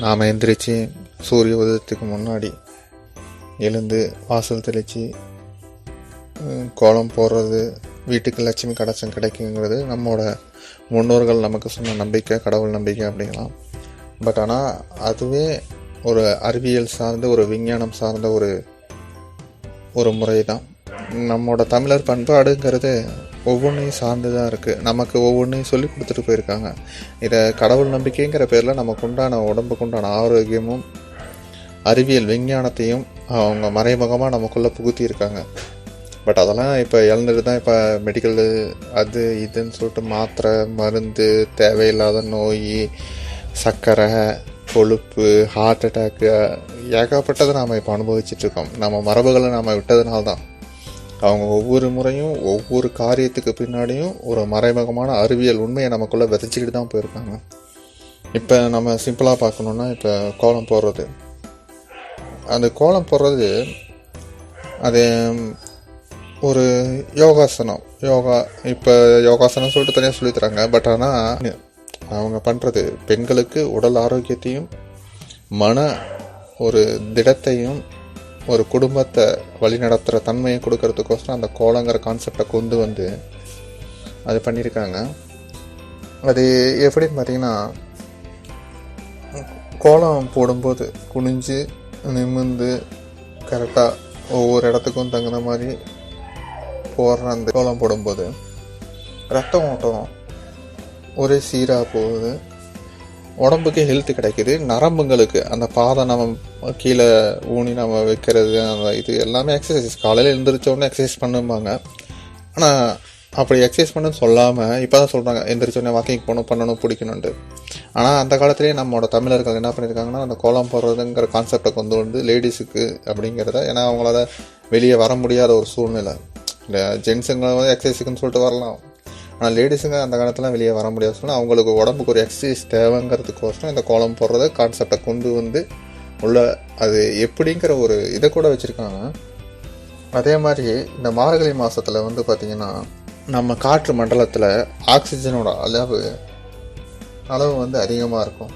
நாம் எந்திரிச்சு சூரிய உதயத்துக்கு முன்னாடி எழுந்து வாசல் தெளித்து கோலம் போடுறது வீட்டுக்கு லட்சுமி கடைச்சம் கிடைக்குங்கிறது நம்மளோட முன்னோர்கள் நமக்கு சொன்ன நம்பிக்கை கடவுள் நம்பிக்கை அப்படிங்கலாம். பட் ஆனால் அதுவே ஒரு அறிவியல் சார்ந்த ஒரு விஞ்ஞானம் சார்ந்த ஒரு ஒரு முறை தான் நம்மளோட தமிழர் பண்பாடுங்கிறது ஒவ்வொன்றையும் சார்ந்து தான் இருக்குது நமக்கு ஒவ்வொன்றையும் சொல்லி கொடுத்துட்டு போயிருக்காங்க. இதை கடவுள் நம்பிக்கைங்கிற பேரில் நமக்கு உண்டான உடம்புக்கு உண்டான ஆரோக்கியமும் அறிவியல் விஞ்ஞானத்தையும் அவங்க மறைமுகமாக நமக்குள்ளே புகுத்தியிருக்காங்க பட் அதெல்லாம் இப்போ இழந்துட்டு தான் இப்போ மெடிக்கல் அது இதுன்னு சொல்லிட்டு மாத்திரை மருந்து தேவையில்லாத நோய் சர்க்கரை கொழுப்பு ஹார்ட் அட்டாக்கு ஏகப்பட்டதை நாம் இப்போ அனுபவிச்சிட்ருக்கோம் நம்ம மரபுகளை நாம் விட்டதுனால தான் அவங்க ஒவ்வொரு முறையும் ஒவ்வொரு காரியத்துக்கு பின்னாடியும் ஒரு மறைமுகமான அறிவியல் உண்மையை நமக்குள்ளே விதைச்சிக்கிட்டு தான் போயிருக்காங்க. இப்போ நம்ம சிம்பிளாக பார்க்கணுன்னா இப்போ கோலம் போடுறது. அந்த கோலம் போடுறது அது ஒரு யோகாசனம். யோகா இப்போ யோகாசனம் சொல்லிட்டு தனியாக சொல்லித் தராங்க. பட் ஆனால் அவங்க பண்ணுறது பெண்களுக்கு உடல் ஆரோக்கியத்தையும் மன ஒரு திடத்தையும் ஒரு குடும்பத்தை வழிநடத்துகிற தன்மையை கொடுக்கறதுக்கோசரம் அந்த கோலங்கிற கான்செப்டை கொண்டு வந்து அது பண்ணியிருக்காங்க. அது எப்படின்னு பார்த்தீங்கன்னா கோலம் போடும்போது குனிஞ்சு நிமிர்ந்து கரெக்டாக ஒவ்வொரு இடத்துக்கும் தகுந்த மாதிரி போடுற அந்த கோலம் போடும்போது ரத்த ஓட்டம் ஒரே சீராக போகுது. உடம்புக்கு ஹெல்த் கிடைக்குது. நரம்புங்களுக்கு அந்த பாதை நம்ம கீழே ஊனி நம்ம வைக்கிறது அந்த இது எல்லாமே எக்ஸசைஸ் காலையில் எழுந்திரிச்சோடனே எக்ஸசைஸ் பண்ணும்பாங்க. ஆனால் அப்படி எக்ஸசைஸ் பண்ணுன்னு சொல்லாமல் இப்போ தான் சொல்கிறாங்க எந்திரிச்சோடனே வாக்கிங் போகணும் பண்ணணும் பிடிக்கணுன்ட்டு ஆனால் அந்த காலத்துலேயே நம்மளோட தமிழர்கள் என்ன பண்ணியிருக்காங்கன்னா அந்த கோலம் போடுறதுங்கிற கான்செப்டை கொண்டு வந்து லேடிஸுக்கு அப்படிங்கிறத ஏன்னா அவங்களால வெளியே வர முடியாத ஒரு சூழ்நிலை. இல்லை ஜென்ஸுங்களை வந்து எக்ஸசைஸுக்குன்னு சொல்லிட்டு வரலாம். ஆனால் லேடிஸுங்க அந்த காலத்தில் வெளியே வர முடியாது. சொன்னால் அவங்களுக்கு உடம்புக்கு ஒரு எக்ஸசைஸ் தேவைங்கிறதுக்கோசரம் இந்த கோலம் போடுறத கான்செப்டை கொண்டு வந்து உள்ள அது எப்படிங்கிற ஒரு இதை கூட வச்சுருக்காங்க. அதே மாதிரி இந்த மார்கழி மாதத்தில் வந்து பார்த்திங்கன்னா நம்ம காற்று மண்டலத்தில் ஆக்சிஜனோட அளவு அளவு வந்து அதிகமாக இருக்கும்.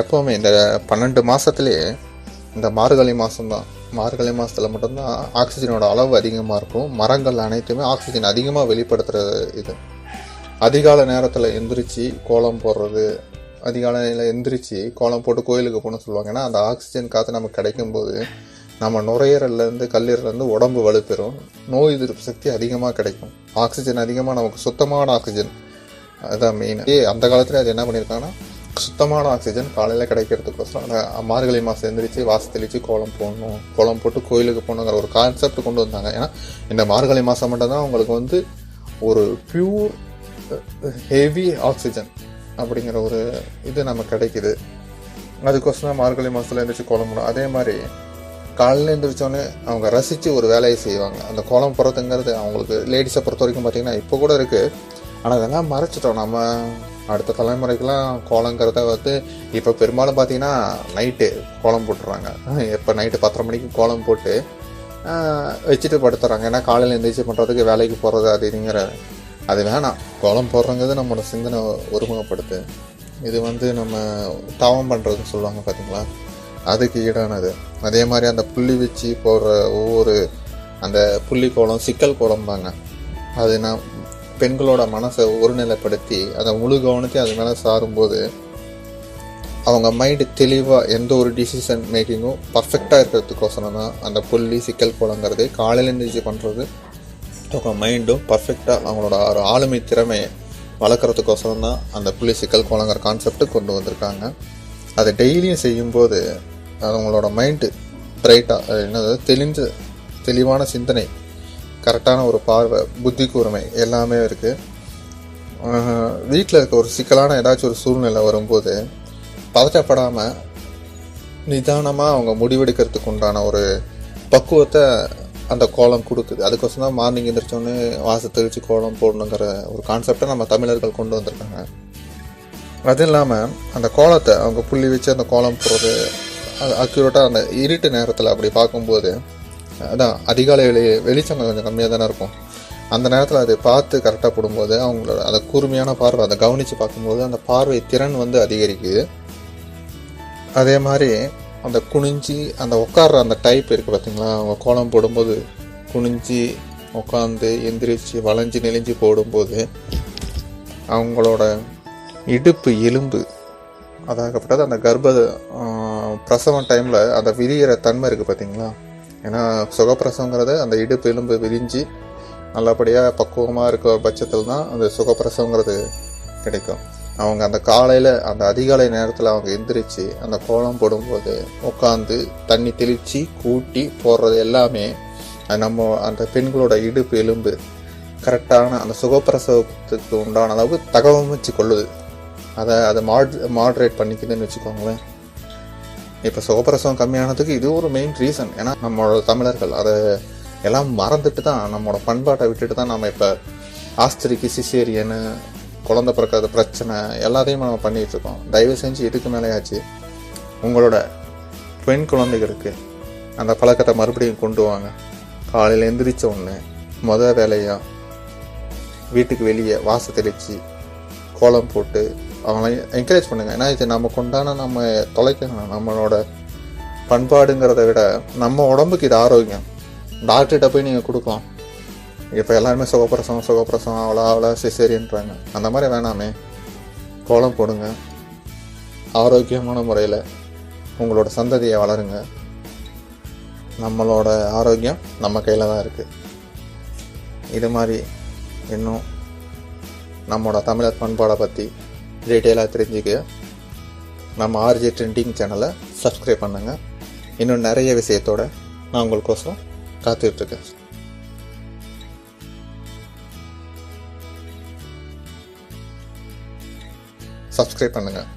எப்போவுமே இந்த பன்னெண்டு மாதத்துலேயே இந்த மார்கழி மாதம்தான் மார்கழி மாதத்தில் மட்டும்தான் ஆக்சிஜனோட அளவு அதிகமாக இருக்கும். மரங்கள் அனைத்துமே ஆக்சிஜன் அதிகமாக வெளிப்படுத்துகிற இது. அதிகால நேரத்தில் எந்திரிச்சு கோலம் போடுறது அதிகாலையில் எந்திரிச்சு கோலம் போட்டு கோயிலுக்கு போகணும்னு சொல்லுவாங்க. ஏன்னா அந்த ஆக்சிஜன் காற்று நமக்கு கிடைக்கும்போது நம்ம நுரையீரல்லேருந்து கல்லீரல்லேருந்து உடம்பு வலுப்பெறும். நோய் எதிர்ப்பு சக்தி அதிகமாக கிடைக்கும். ஆக்சிஜன் அதிகமாக நமக்கு சுத்தமான ஆக்சிஜன். அதுதான் மெயின் ஏ அந்த காலத்தில் அது என்ன பண்ணியிருக்காங்கன்னா சுத்தமான ஆக்சிஜன் காலையில் கிடைக்கிறதுக்கோசரம் அந்த மார்கழி மாதம் எந்திரிச்சு வாசல் தெளித்து கோலம் போடணும். கோலம் போட்டு கோயிலுக்கு போகணுங்கிற ஒரு கான்செப்ட் கொண்டு வந்தாங்க. ஏன்னா இந்த மார்கழி மாதம் மட்டும்தான் உங்களுக்கு வந்து ஒரு பியூர் ஹெவி ஆக்சிஜன் அப்படிங்கிற ஒரு இது நமக்கு கிடைக்குது. அதுக்கோசரம் மார்கழி மாதத்தில் எழுந்திரிச்சு கோலம் போடணும். அதே மாதிரி காலையில் எழுந்திரிச்சோன்னே அவங்க ரசித்து ஒரு வேலையை செய்வாங்க. அந்த கோலம் போகிறதுங்கிறது அவங்களுக்கு லேடிஸை பொறுத்த வரைக்கும் பார்த்திங்கன்னா இப்போ கூட இருக்குது ஆனால் அதெல்லாம் மறைச்சிட்டோம். நம்ம அடுத்த தலைமுறைக்கெல்லாம் கோலங்கிறத வந்து இப்போ பெரும்பாலும் பார்த்தீங்கன்னா நைட்டு கோலம் போட்டுறாங்க. எப்போ நைட்டு பத்தரை மணிக்கு கோலம் போட்டு வச்சுட்டு படுத்துறாங்க. ஏன்னா காலையில் எந்திரிச்சு பண்ணுறதுக்கு வேலைக்கு போகிறது அது இதுங்கிற அது வேணாம். கோலம் போடுறங்கிறது நம்மளோட சிந்தனை ஒருமுகப்படுத்து. இது வந்து நம்ம தவம் பண்ணுறதுன்னு சொல்லுவாங்க பார்த்தீங்களா அதுக்கு ஈடானது. அதே மாதிரி அந்த புள்ளி வச்சு போடுற ஒவ்வொரு அந்த புள்ளி கோலம் சிக்கல் கோலம்பாங்க. அது நான் பெண்களோட மனசை ஒருநிலைப்படுத்தி அதை முழு கவனத்தையும் அது மேலே சாரும்போது அவங்க மைண்டு தெளிவாக எந்த ஒரு டிசிஷன் மேக்கிங்கும் பர்ஃபெக்டாக இருக்கிறதுக்கோசரம் தான் அந்த புள்ளி சிக்கல் கோலங்கிறது காலையில் எழுந்திரிச்சு பண்ணுறது அவங்க மைண்டும் பர்ஃபெக்டாக அவங்களோட ஒரு ஆளுமை திறமையை வளர்க்குறதுக்கோசரம் தான் அந்த புள்ளி சிக்கல் கோலங்கிற கான்செப்ட்டு கொண்டு வந்திருக்காங்க. அதை டெய்லியும் செய்யும்போது அவங்களோட மைண்டு பிரைட்டாக என்னது தெளிஞ்ச தெளிவான சிந்தனை கரெக்டான ஒரு பார்வை புத்தி கூர்மை எல்லாமே இருக்குது வீட்டில் இருக்க ஒரு சிக்கலான ஏதாச்சும் ஒரு சூழ்நிலை வரும்போது பதட்டப்படாமல் நிதானமாக அவங்க முடிவெடுக்கிறதுக்கு உண்டான ஒரு பக்குவத்தை அந்த கோலம் கொடுக்குது. அதுக்கோசம் தான் மார்னிங் எந்திரிச்சோன்னே வாச தெளித்து கோலம் போடணுங்கிற ஒரு கான்செப்டை நம்ம தமிழர்கள் கொண்டு வந்திருக்காங்க. அது இல்லாமல் அந்த கோலத்தை அவங்க புள்ளி வச்சு அந்த கோலம் போடுறது அது அக்யூரேட்டாக அந்த இருட்டு நேரத்தில் அப்படி பார்க்கும்போது அதான் அதிகாலை வெளி வெளிச்சம் கொஞ்சம் கம்மியாக தானே இருக்கும். அந்த நேரத்தில் அதை பார்த்து கரெக்டாக போடும்போது அவங்களோட அதை கூர்மையான பார்வை அதை கவனித்து பார்க்கும்போது அந்த பார்வை திறன் வந்து அதிகரிக்குது. அதே மாதிரி அந்த குனிஞ்சி அந்த உட்கார்ற அந்த டைப் இருக்குது பார்த்தீங்களா அவங்க கோலம் போடும்போது குனிஞ்சி உட்காந்து எந்திரிச்சு வளைஞ்சு நெளிஞ்சு போடும்போது அவங்களோட இடுப்பு எலும்பு அதாகப்பட்டது அந்த கர்ப்ப பிரசவம் டைமில் அந்த விரியிற தன்மை இருக்குது பார்த்தீங்களா ஏன்னா சுகப்பிரசவங்கிறது அந்த இடுப்பு எலும்பு விரிஞ்சு நல்லபடியாக பக்குவமாக இருக்கிற பட்சத்தில் தான் அந்த சுகப்பிரசவங்கிறது கிடைக்கும். அவங்க அந்த காலையில் அந்த அதிகாலை நேரத்தில் அவங்க எந்திரிச்சு அந்த கோலம் போடும்போது உட்காந்து தண்ணி தெளித்து கூட்டி போடுறது எல்லாமே அது நம்ம அந்த பெண்களோட இடுப்பு எலும்பு கரெக்டான அந்த சுகப்பிரசவத்துக்கு உண்டான அளவு தகவமைச்சு கொள்ளுது. அதை அதை மாட் மாட்ரேட் பண்ணிக்குதுன்னு வச்சுக்கோங்களேன். இப்போ சுகப்பிரசவம் கம்மியானதுக்கு இது ஒரு மெயின் ரீசன் ஏன்னா நம்மளோட தமிழர்கள் அதை எல்லாம் மறந்துட்டு தான் நம்மளோட பண்பாட்டை விட்டுட்டு தான் நம்ம இப்போ ஆஸ்திரிக்கு சிசேரியனு குழந்தை பிறக்காத பிரச்சனை எல்லாத்தையும் நம்ம பண்ணிகிட்ருக்கோம் இருக்கோம். தயவு செஞ்சு இதுக்கு மேலேயாச்சு. உங்களோட பெண் குழந்தைகளுக்கு அந்த பழக்கத்தை மறுபடியும் கொண்டு வாங்க. காலையில் எந்திரிச்ச உடனே முத வேலையாக வீட்டுக்கு வெளியே வாச தெளித்து கோலம் போட்டு அவங்கள என்கரேஜ் பண்ணுங்கள் ஏன்னா இது நமக்கு உண்டான நம்ம தொலைக்கணும் நம்மளோட பண்பாடுங்கிறத விட நம்ம உடம்புக்கு இது ஆரோக்கியம். டாக்டர்கிட்ட போய் நீங்கள் கொடுக்கலாம். இப்போ எல்லாருமே சுகப்பிரசவம் சுகப்பிரசவம் அவ்வளோ அவ்வளோ சிசேரியன்றாங்க அந்த மாதிரி வேணாமே. கோலம் போடுங்க. ஆரோக்கியமான முறையில் உங்களோட சந்ததியை வளருங்க. நம்மளோட ஆரோக்கியம் நம்ம கையில் தான் இருக்குது இது மாதிரி இன்னும் நம்மளோட தமிழர் பண்பாடை பற்றி டீட்டெயிலாக தெரிஞ்சுக்க. நம்ம ஆர்ஜி ட்ரெண்டிங் சேனலை சப்ஸ்கிரைப் பண்ணுங்கள் இன்னும் நிறைய விஷயத்தோட நான் உங்களுக்கோசரம் காத்துட்ருக்கேன் சப்ஸ்கிரைப் பண்ணுங்கள்